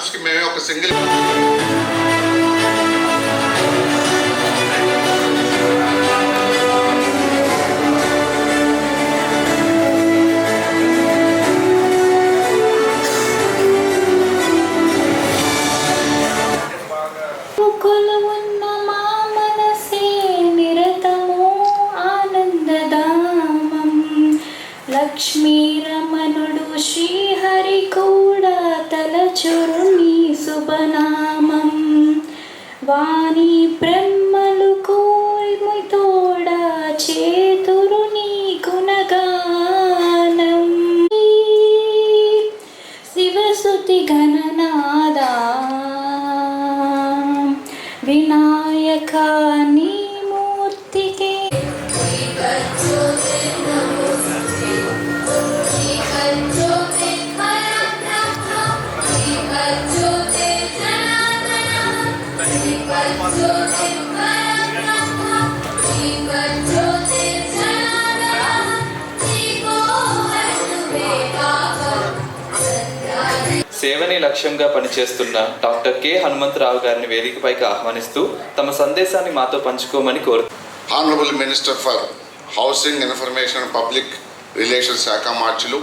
క్యాంప్స్కి మేమే ఒక సింగిల్ కొలువున్న వాణి బ్రహ్మలు సేవని లక్ష్యంగా పనిచేస్తున్న డాక్టర్ కె. హనుమంతరావు గారిని వేదికపైకి ఆహ్వానిస్తూ తమ సందేశాన్ని మాతో పంచుకోమని కోరు honourable minister for housing information public relation శాఖ మార్చులు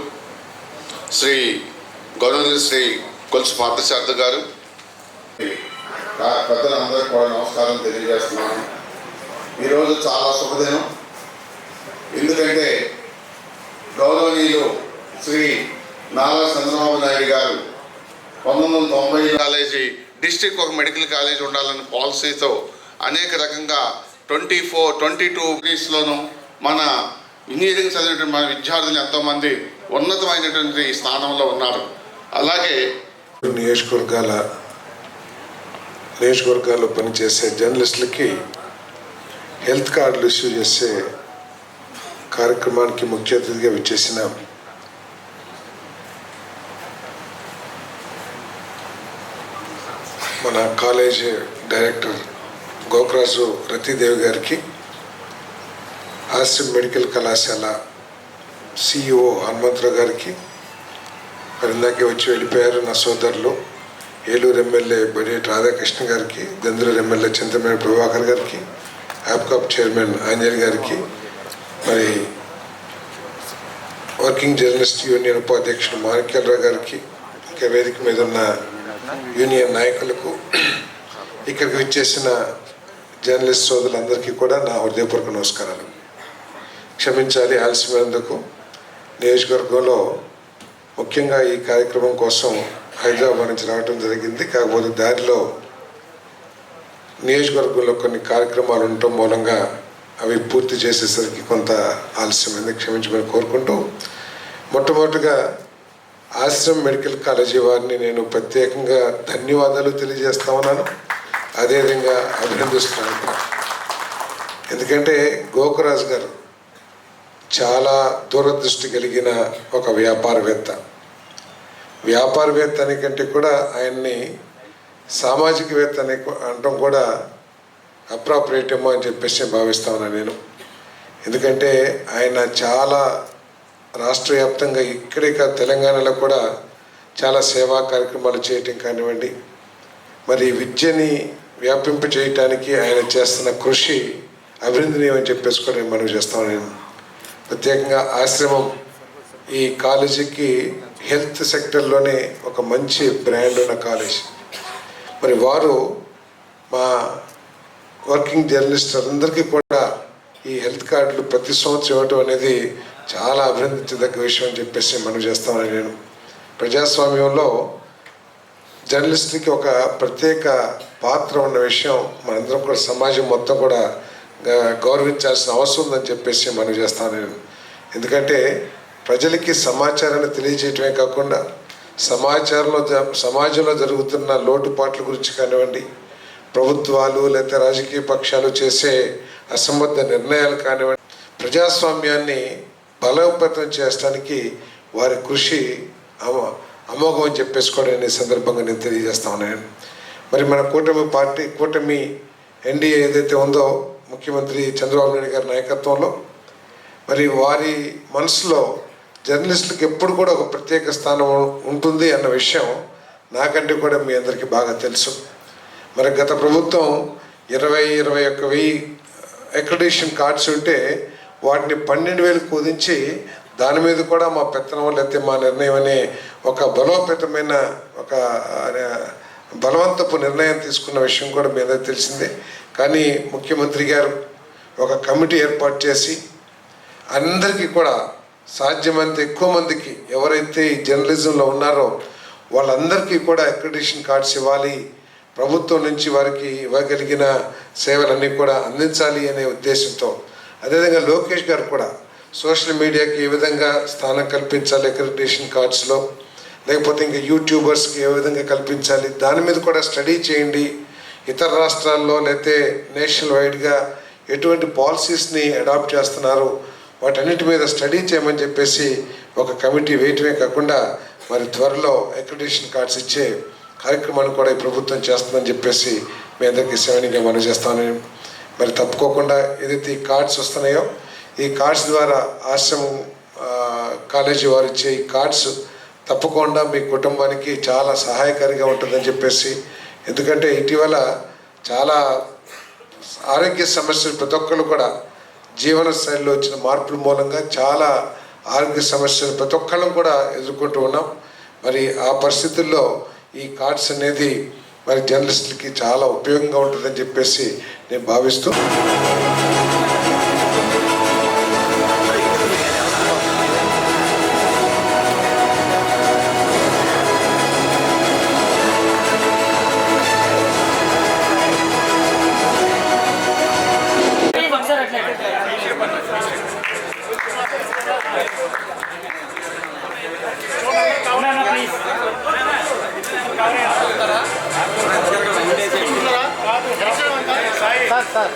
శ్రీ గౌరవ శ్రీ కొలుసు పార్థసారథి గారు. పెద్దలందరికీ కూడా నమస్కారం తెలియజేస్తున్నాను. ఈరోజు చాలా శుభదినం. ఎందుకంటే గౌరవనీయులు శ్రీ నారా చంద్రబాబు నాయుడు గారు పంతొమ్మిది వందల తొంభై కాలేజీ డిస్టిక్ ఒక మెడికల్ కాలేజ్ ఉండాలని పాలసీతో అనేక రకంగా ట్వంటీ ఫోర్ ట్వంటీ టూ డిగ్రీస్లోనూ మన ఇంజనీరింగ్ చదివినటువంటి మన విద్యార్థులు ఎంతోమంది ఉన్నతమైనటువంటి స్థానంలో ఉన్నారు. అలాగే నియోజకవర్గాల నియోజకవర్గాల్లో పనిచేసే జర్నలిస్టులకి హెల్త్ కార్డులు ఇష్యూ చేసే కార్యక్రమానికి ముఖ్య అతిథిగా విచ్చేసిన మన కాలేజ్ డైరెక్టర్ గోకరాజు రతీదేవి గారికి ఆశ్రమ్ మెడికల్ కళాశాల సిఇఓ హనుమంతరావు గారికి మరి ఇందాకే వచ్చి వెళ్ళిపోయారు నా సోదరులు ఏలూరు ఎమ్మెల్యే బడేటి రాధాకృష్ణ గారికి గంధులూరు ఎమ్మెల్యే చింతమేడి ప్రభాకర్ గారికి యాప్కాప్ చైర్మన్ ఆంజనేయ గారికి మరి వర్కింగ్ జర్నలిస్ట్ యూనియన్ ఉపాధ్యక్షుడు మాణిక్యాలరావు గారికి ఇంకా వేదిక మీద ఉన్న యూనియన్ నాయకులకు ఇక్కడికి వచ్చేసిన జర్నలిస్ట్ సోదరులందరికీ కూడా నా హృదయపూర్వక నమస్కారాలు. క్షమించాలి ఆలస్యమైనందుకు. నియోజకవర్గంలో ముఖ్యంగా ఈ కార్యక్రమం కోసం హైదరాబాద్ నుంచి రావడం జరిగింది. కాకపోతే దారిలో నియోజకవర్గంలో కొన్ని కార్యక్రమాలు ఉండటం మూలంగా అవి పూర్తి చేసేసరికి కొంత ఆలస్యమైంది. క్షమించమని కోరుకుంటూ మొట్టమొదటిగా ఆశ్రమ్ మెడికల్ కాలేజీ వారిని నేను ప్రత్యేకంగా ధన్యవాదాలు తెలియజేస్తా ఉన్నాను. అదేవిధంగా అభినందిస్తున్నాను. ఎందుకంటే గోకురాజు గారు చాలా దూరదృష్టి కలిగిన ఒక వ్యాపారవేత్త. వ్యాపారవేత్త అనే కంటే కూడా ఆయన్ని సామాజికవేత్త అనే అనడం కూడా అప్రాపరేట్ ఏమో అని చెప్పేసి భావిస్తా ఉన్నాను నేను. ఎందుకంటే ఆయన చాలా రాష్ట్ర వ్యాప్తంగా ఇక్కడే కాదు తెలంగాణలో కూడా చాలా సేవా కార్యక్రమాలు చేయటం కానివ్వండి మరి విద్యని వ్యాపింప చేయటానికి ఆయన చేస్తున్న కృషి అభినందనీయమని చెప్పేసి కూడా నేను మనవి చేస్తాను నేను ప్రత్యేకంగా ఆశ్రమం ఈ కాలేజీకి హెల్త్ సెక్టర్లోనే ఒక మంచి బ్రాండ్ ఉన్న కాలేజ్. మరి వారు మా వర్కింగ్ జర్నలిస్ట్ అందరికీ కూడా ఈ హెల్త్ కార్డులు ప్రతి సంవత్సరం ఇవ్వటం అనేది చాలా అభినందించదగ్గ విషయం అని చెప్పేసి మనం చేస్తామని నేను. ప్రజాస్వామ్యంలో జర్నలిస్ట్కి ఒక ప్రత్యేక పాత్ర ఉన్న విషయం మనందరం కూడా సమాజం మొత్తం కూడా గ- గౌరవించాల్సిన అవసరం ఉందని చెప్పేసి మనం చేస్తాను నేను. ఎందుకంటే ప్రజలకి సమాచారాన్ని తెలియజేయటమే కాకుండా సమాచారంలో జ- సమాజంలో జరుగుతున్న లోటుపాట్ల గురించి కానివ్వండి ప్రభుత్వాలు లేకపోతే రాజకీయ పక్షాలు చేసే అసంబద్ధ నిర్ణయాలు కానివ్వండి ప్రజాస్వామ్యాన్ని బలోపేతం చేయడానికి వారి కృషి అమోఘం అని చెప్పేసుకోవడం అనే సందర్భంగా నేను తెలియజేస్తా ఉన్నాను. మరి మన కూటమి పార్టీ కూటమి ఎన్డీఏ ఏదైతే ఉందో ముఖ్యమంత్రి చంద్రబాబు నాయుడు గారి నాయకత్వంలో మరి వారి మనసులో జర్నలిస్టులకు ఎప్పుడు కూడా ఒక ప్రత్యేక స్థానం ఉంటుంది అన్న విషయం నాకంటే కూడా మీ అందరికీ బాగా తెలుసు. మరి గత ప్రభుత్వం ఇరవై ఇరవై ఒక్క వెయ్యి అక్రిడేషన్ కార్డ్స్ ఉంటే వాటిని పన్నెండు వేలు కుదించి దాని మీద కూడా మా పెత్తనం లేకపోతే మా నిర్ణయం అనే ఒక బలోపేతమైన ఒక బలవంతపు నిర్ణయం తీసుకున్న విషయం కూడా మీద తెలిసిందే. కానీ ముఖ్యమంత్రి గారు ఒక కమిటీ ఏర్పాటు చేసి అందరికీ కూడా సాధ్యమైనంత ఎక్కువ మందికి ఎవరైతే ఈ జర్నలిజంలో ఉన్నారో వాళ్ళందరికీ కూడా అక్రిడిషన్ కార్డ్స్ ఇవ్వాలి ప్రభుత్వం నుంచి వారికి ఇవ్వగలిగిన సేవలన్నీ కూడా అందించాలి అనే ఉద్దేశంతో అదేవిధంగా లోకేష్ గారు కూడా సోషల్ మీడియాకి ఏ విధంగా స్థానం కల్పించాలి అక్రిడిషన్ కార్డ్స్లో లేకపోతే ఇంకా యూట్యూబర్స్కి ఏ విధంగా కల్పించాలి దాని మీద కూడా స్టడీ చేయండి. ఇతర రాష్ట్రాల్లో లేకపోతే నేషనల్ వైడ్గా ఎటువంటి పాలసీస్ని అడాప్ట్ చేస్తున్నారు వాటన్నిటి మీద స్టడీ చేయమని చెప్పేసి ఒక కమిటీ వేయటమే కాకుండా మరి త్వరలో అక్రిడిషన్ కార్డ్స్ ఇచ్చే కార్యక్రమాన్ని కూడా ఈ ప్రభుత్వం చేస్తుందని చెప్పేసి మీ అందరికీ సేవనిగా మనం చేస్తామని మరి తప్పుకోకుండా ఏదైతే ఈ కార్డ్స్ వస్తున్నాయో ఈ కార్డ్స్ ద్వారా ఆశ్రమం కాలేజీ వారు ఇచ్చే ఈ కార్డ్స్ తప్పకుండా మీ కుటుంబానికి చాలా సహాయకారిగా ఉంటుందని చెప్పేసి ఎందుకంటే ఇటీవల చాలా ఆరోగ్య సమస్యలు ప్రతి ఒక్కరు కూడా జీవన శైలిలో వచ్చిన మార్పుల మూలంగా చాలా ఆరోగ్య సమస్యలు ప్రతి ఒక్కళ్ళం కూడా ఎదుర్కొంటూ ఉన్నాం. మరి ఆ పరిస్థితుల్లో ఈ కార్డ్స్ అనేది మరి జర్నలిస్టులకి చాలా ఉపయోగంగా ఉంటుందని చెప్పేసి నేను భావిస్తూ సార్ సార్ సార్ సార్